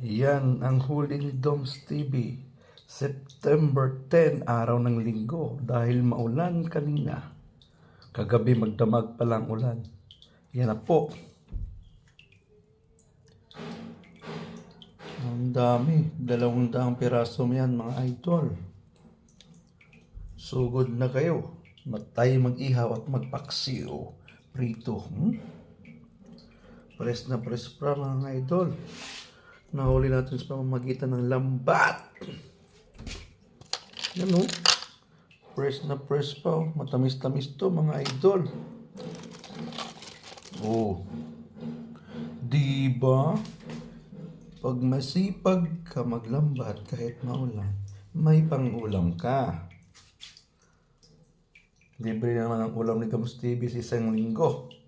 Yan ang huli ni Doms TV. September 10, araw ng linggo. Dahil maulan kanina. Kagabi magdamag pa lang ulan. Yan na po. Ang dami. Dalawang daang piraso yan mga idol. Sugod na kayo. Matay mag-ihaw at magpaksiw. Prito. Hmm? Press na press pa mga idol. Nahuli natin sa pamamagitan ng lambat. Yan o. Press na press pa. oh. Matamis-tamis to mga idol. Oh. Diba? Pag masipag ka maglambat kahit maulan, may pangulam ka. Libre naman ang ulam ni Toms TV sa isang linggo.